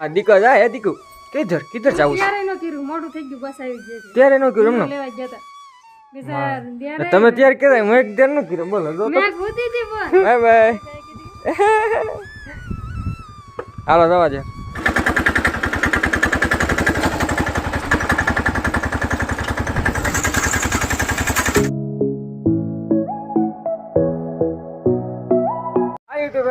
દીકો જા હે દીકુ કિધર કિધર જાવું છે? ત્યારે નો કર્યું મોડું થઈ ગયું બસ આવી ત્યારે નો કર્યું એમનો લેવા ત્યારે તમે ત્યારે કહેવાય હું એક ત્યારે નું કર્યું બોલો જો મેં ખોદી હતી પણ. Bye bye. હાલો જવા દે.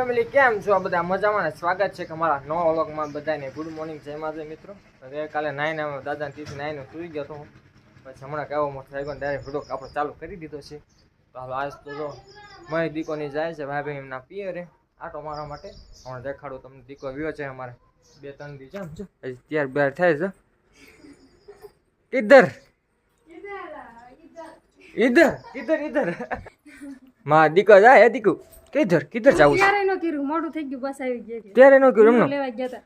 ફેમિલી કેમ છો? બધા મજામાં ને સ્વાગત છે કે અમારા નવા વ્લોગમાં બધાને. ગુડ મોર્નિંગ જય માતા મિત્રો. ગઈકાલે નાઈને અમે દાદા તીથી નાઈને સુઈ ગયો હતો હું. પછી હમણાં કેવો મોટો થઈ ગયો ડાયરેક્ટ વીડિયો આપણે ચાલુ કરી દીધો છે. તો હાલો આજ તો જો મારી દીકોની જાય છે ભાઈ ભાઈ એમના પિયરે. આટો મારવા માટે. હમણાં દેખાડું તમને દીકો વ્યો છે અમારે. બે ત્રણ દી છે હજી ત્યાર બાર થાય છે. કિધર ઇધર ઇધર ઇધર મારા દીકો જાય હે દીકુ કિધર કિધર જાવું છે? ત્યારે નો કર્યું મોડું થઈ ગયું બસ આવી ગયા ત્યારે નો કર્યું એમનો લેવા ગયા હતા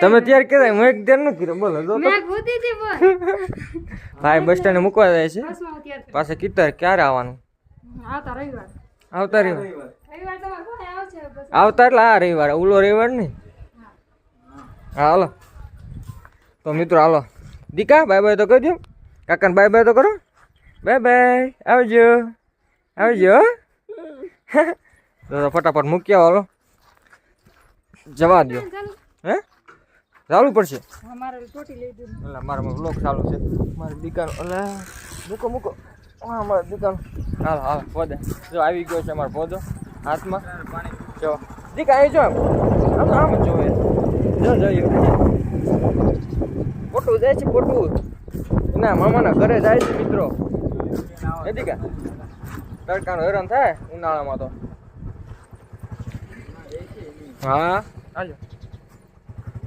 તમે ત્યારે કહેવાય હું એક ત્યારે નું કર્યું બોલો જો ભાઈ બસ સ્ટેન્ડ મૂકવા જાય છે. પાસે કિધર ક્યારે આવવાનું? આવતા રવિવાર. આવતા રવિવાર. આવતા એટલે આ રવિવાર ઓલો રવિવાર નહીં? હા હાલો. તો મિત્રો હાલો. દીકા બાય બાય તો કહી દો કાકાને બાય બાય તો કરો. બાય બાય આવજો આવજો. તો ફટાફટ મૂકી આવો જવા દો હે? ચાલુ પડશે? એટલે મારા બ્લોક ચાલુ છે. મારી દુકાન એટલે મૂકો મૂકો. હા મારી દુકાન. હાલ હાલ પોદે. જો આવી ગયો છે અમારો પોદો. હાથમાં. જો. દીકા અહીં જો. આમ આમ જોવે. જો જોઈએ પોટું જાય છે પોટું ના મામાના ઘરે જાય છે મિત્રો. એ દીકા તડકાનો હેરાન થાય ઉનાળામાં તો. હા? હાલો.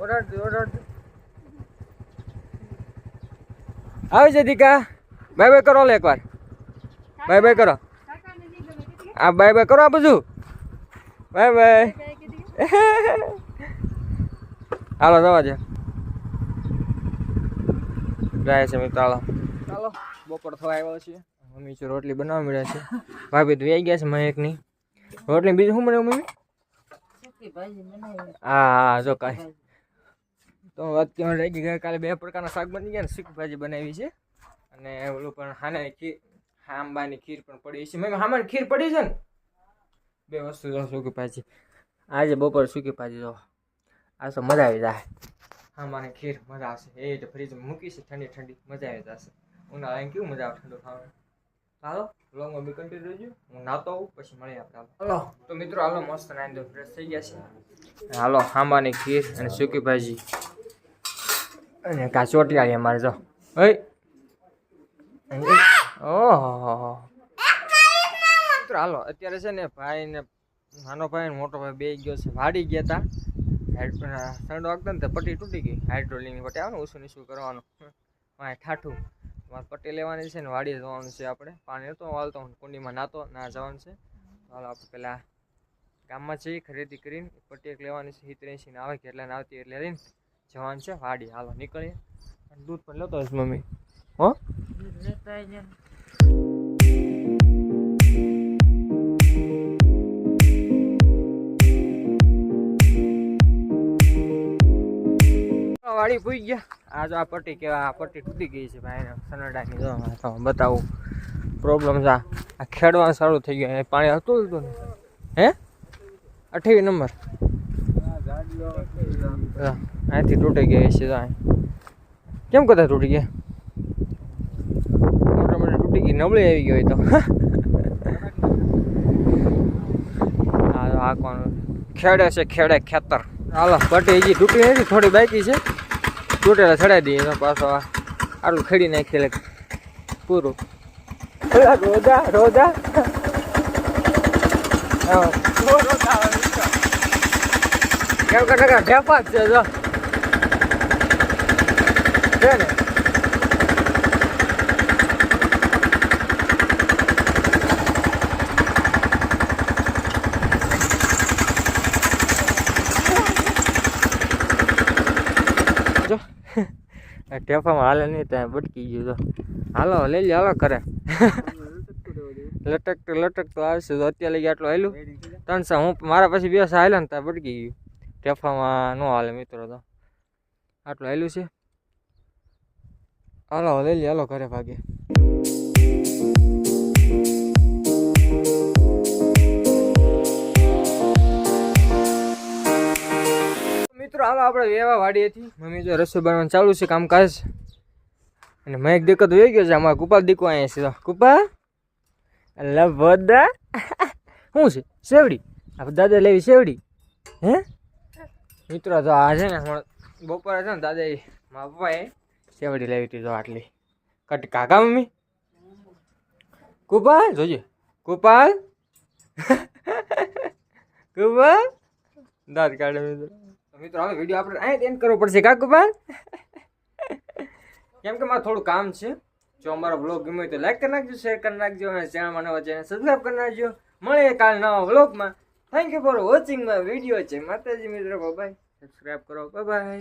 ઓર્ડર ઓર્ડર આવી છે દીકા. બાય બાય કરો લે એકવાર. બાય બાય કરો. આ બાય બાય કરો આ બધું. બાય બાય હાલો જવા દે. જાય છે મિત્રો હાલો. ચાલો બપોર થવા આવ્યો છે મમ્મી છે રોટલી બનાવવા મળ્યા છે. ભાભી તો આવી ગયા છે મહેકની રોટલી બીજું શું બનાવ્યું મમ્મી? હા હા, જો કાંઈ. તો અત્યારે રહી ગઈ. કાલે બે પ્રકારના શાક બની ગયા ને શીખ ભાજી બનાવી છે. અને ઓલું પણ હાને ખીર આંબાની ખીર પણ પડી છે. મમ્મી હામાની ખીર પડી છે ને? બે વસ્તુ જો સૂકી ભાજી. આજે બપોર સૂકી ભાજી જો. આ તો મજા આવી જાય. આંબાની ખીર મજા આવશે. એ તો ફ્રીજમાં મૂકી છે, ઠંડી ઠંડી. મજા આવી જશે. ઉનાળામાં કેવું મજા આવે ઠંડુ ખાવાનું? હાલો. લોંગ બી કન્ટિન્યુ રહેજો હું નાતો આવું પછી મળીએ આપણે હાલો. તો મિત્રો હાલો મસ્ત નાઈ દો ફ્રેશ થઈ ગયા છે. હાલો આંબાની ખીર અને સૂકી ભાજી અને કાચોટી આવી અમારે જો. ઓહો. મિત્રો હાલો અત્યારે છે ને ભાઈ ને નાનો ભાઈ ને મોટો ભાઈ બે ગયો છે. વાડી ગયા હતા ઠંડો વાગતો ને પટ્ટી તૂટી ગઈ. હાઇડ્રોલિંગની પટ્ટી આવે ને ઓછું નીચું કરવાનું. ઠાઠું. મારે પટ્ટી લેવાની છે ને વાડીએ જવાનું છે આપણે. પાણી નહોતો વાળતો હું કુંડીમાં નાતો ના જવાનું છે. હાલો આપણે પેલા ગામમાં જઈ ખરીદી કરીને પટ્ટી એક લેવાની છે હિતરેસી ને આવે કે એટલે ને આવતી એટલે લઈને જવાનું છે. વાડી હાલો નીકળીએ. અને દૂધ પણ લેતો હશે મમ્મી. હો? વાડી પૂઈ ગયા. આ આ પટ્ટી કેવા, આ પટ્ટી તૂટી ગઈ છે ભાઈ સનડાની જો બતાવું. પ્રોબ્લેમ છે આ. ખેડવાનું સારું થઈ ગયું. પાણી હતું હતું ને? હે? અઠ્યાવીસ નંબર. અહીંથી તૂટી ગઈ છે કેમ કદાચ તૂટી ગયા? મોટા તૂટી ગઈ, નબળી આવી ગઈ હોય તો. હા તો આ કોણ ખેડે છે, ખેડે ખેતર. હાલો, પટ્ટી હજી તૂટી નથી, થોડી બાકી છે. તૂટેલા ચડાવી દઈએ તો પાછો આટલું ખેડી નાખીએ પૂરું. રોજા રોજા. કેમ કે ટકા ઢેફા જ છે જો. ને જો આ ટેફામાં હાલે નહીં ત્યાં બટકી ગયું તો. હાલો, લઈ લે હાલો કરે લટક લટક તો આવશે તો અત્યારે લઈ આટલું હાલ્યું. ત્રણસો હું મારા પછી બે હાલ્યા ને ત્યાં બટકી ગયું. ટેફામાં ન હાલે મિત્રો તો. આટલું હાલ્યું છે. હાલો, લઈ લે હાલો ઘરે ભાગે. મિત્રો હાલો આપણે વેવા વાડીએ હતી મમ્મી જો રસોઈ બનાવવાનું ચાલુ છે, કામકાજ. અને મેં એક દિક્કત વહી ગયો છે અમારા કુપાલ દીકો અહીંયા સીધો કુપા અલ્લા બધા શું છે? શેવડી? આપણે દાદા લેવી શેવડી. હે? મિત્રો, તો આ છે ને હમણાં બપોરે છે ને દાદા મારા પપ્પાએ શેવડી લેવી હતી તો આટલી. કટ કાકા મમ્મી? કુપાલ? જોજે. કુપાલ? કુપાલ? દાંત કાઢે મિત્રો. મિત્રો હવે વીડિયો આપણે અહીં એન્ડ કરવો પડશે કા કુપાલ કેમ કે મારે થોડું કામ છે. જો અમારો બ્લોગ ગમ્યો તો લાઈક કરી નાખજો શેર કરી નાખજો અને ચેનલમાં નવા ચેનલ સબસ્ક્રાઈબ કરી નાખજો. મળીએ કાલ નવા બ્લોગમાં thank you for watching my video છે માતાજી મિત્રો બાય સબસ્ક્રાઈબ કરો બાય